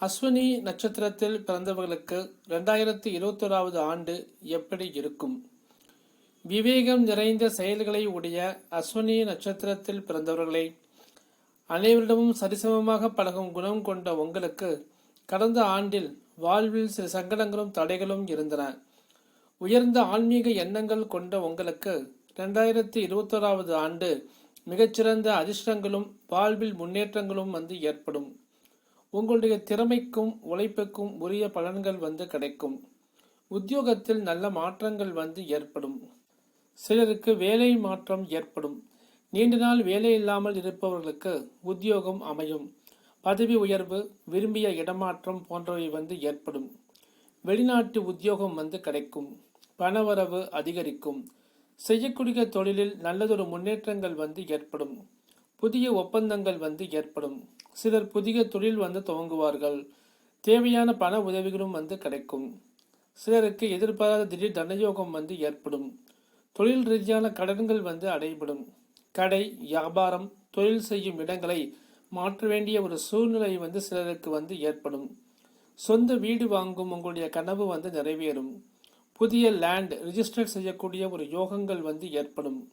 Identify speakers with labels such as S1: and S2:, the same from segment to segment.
S1: அஸ்வினி நட்சத்திரத்தில் பிறந்தவர்களுக்கு ரெண்டாயிரத்தி இருபத்தோராவது ஆண்டு எப்படி இருக்கும்? விவேகம் நிறைந்த செயல்களை உடைய அஸ்வினி நட்சத்திரத்தில் பிறந்தவர்களை அனைவரிடமும் சரிசமமாக பழகும் குணம் கொண்ட உங்களுக்கு கடந்த ஆண்டில் வாழ்வில் சில சங்கடங்களும் தடைகளும் இருந்தன. உயர்ந்த ஆன்மீக எண்ணங்கள் கொண்ட உங்களுக்கு ரெண்டாயிரத்தி இருபத்தோராவது ஆண்டு மிகச்சிறந்த அதிர்ஷ்டங்களும் வாழ்வில் முன்னேற்றங்களும் வந்து ஏற்படும். உங்களுடைய திறமைக்கும் உழைப்புக்கும் உரிய பலன்கள் வந்து கிடைக்கும். உத்தியோகத்தில் நல்ல மாற்றங்கள் வந்து ஏற்படும். சிலருக்கு வேலை மாற்றம் ஏற்படும். நீண்ட நாள் வேலை இல்லாமல் இருப்பவர்களுக்கு உத்தியோகம் அமையும். பதவி உயர்வு விரும்பிய இடமாற்றம் போன்றவை வந்து ஏற்படும். வெளிநாட்டு உத்தியோகம் வந்து கிடைக்கும். பணவரவு அதிகரிக்கும். செய்யக்கூடிய தொழிலில் நல்லதொரு முன்னேற்றங்கள் வந்து ஏற்படும். புதிய ஒப்பந்தங்கள் வந்து ஏற்படும். சிலர் புதிய தொழில் வந்து துவங்குவார்கள். தேவையான பண உதவிகளும் வந்து கிடைக்கும். சிலருக்கு எதிர்பாராத திடீர் தனயோகம் வந்து ஏற்படும். தொழில் ரீதியான கடன்கள் வந்து அடைபடும். கடை வியாபாரம் தொழில் செய்யும் இடங்களை மாற்ற வேண்டிய ஒரு சூழ்நிலை வந்து சிலருக்கு வந்து ஏற்படும். சொந்த வீடு வாங்கும் உங்களுடைய கனவு வந்து நிறைவேறும். புதிய லேண்ட் ரிஜிஸ்டர் செய்யக்கூடிய ஒரு யோகங்கள் வந்து ஏற்படும்.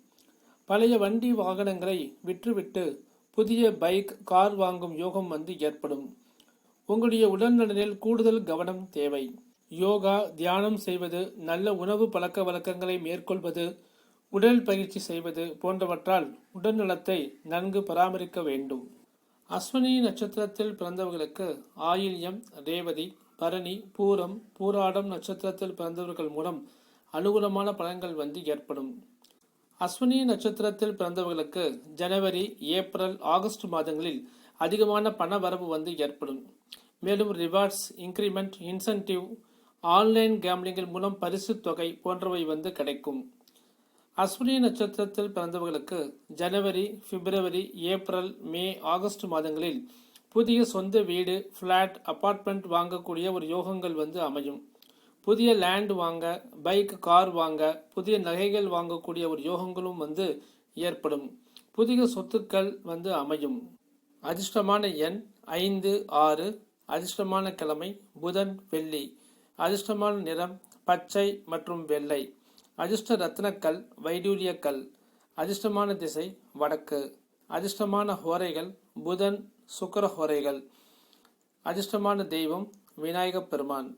S1: பழைய வண்டி வாகனங்களை விற்றுவிட்டு புதிய பைக் கார் வாங்கும் யோகம் வந்து ஏற்படும். உங்களுடைய உடல்நலனில் கூடுதல் கவனம் தேவை. யோகா தியானம் செய்வது நல்ல உணவு பழக்க வழக்கங்களை மேற்கொள்வது உடல் பயிற்சி செய்வது போன்றவற்றால் உடல்நலத்தை நன்கு பராமரிக்க வேண்டும். அஸ்வினி நட்சத்திரத்தில் பிறந்தவர்களுக்கு ஆயில்யம் ரேவதி பரணி பூரம் பூராடம் நட்சத்திரத்தில் பிறந்தவர்கள் மூலம் அனுகூலமான பலன்கள் வந்து ஏற்படும். அஸ்வினி நட்சத்திரத்தில் பிறந்தவர்களுக்கு ஜனவரி ஏப்ரல் ஆகஸ்ட் மாதங்களில் அதிகமான பண வரவு வந்து ஏற்படும். மேலும் ரிவார்ட்ஸ் இன்க்ரிமெண்ட் இன்சென்டிவ் ஆன்லைன் கேம்லிங்கில் மூலம் பரிசு தொகை போன்றவை வந்து கிடைக்கும். அஸ்வினி நட்சத்திரத்தில் பிறந்தவர்களுக்கு ஜனவரி பிப்ரவரி ஏப்ரல் மே ஆகஸ்ட் மாதங்களில் புதிய சொந்த வீடு ஃப்ளாட் அபார்ட்மெண்ட் வாங்கக்கூடிய ஒரு யோகங்கள் வந்து அமையும். புதிய லேண்ட் வாங்க பைக் கார் வாங்க புதிய நகைகள் வாங்கக்கூடிய ஒரு யோகங்களும் வந்து ஏற்படும். புதிய சொத்துக்கள் வந்து அமையும். அதிர்ஷ்டமான எண் ஐந்து ஆறு. அதிர்ஷ்டமான கிழமை புதன் வெள்ளி. அதிர்ஷ்டமான நிறம் பச்சை மற்றும் வெள்ளை. அதிர்ஷ்ட ரத்னக்கல் வைடூரியக்கல். அதிர்ஷ்டமான திசை வடக்கு. அதிர்ஷ்டமான ஹோரைகள் புதன் சுக்கர ஹோரைகள். அதிர்ஷ்டமான தெய்வம் விநாயகப் பெருமான்.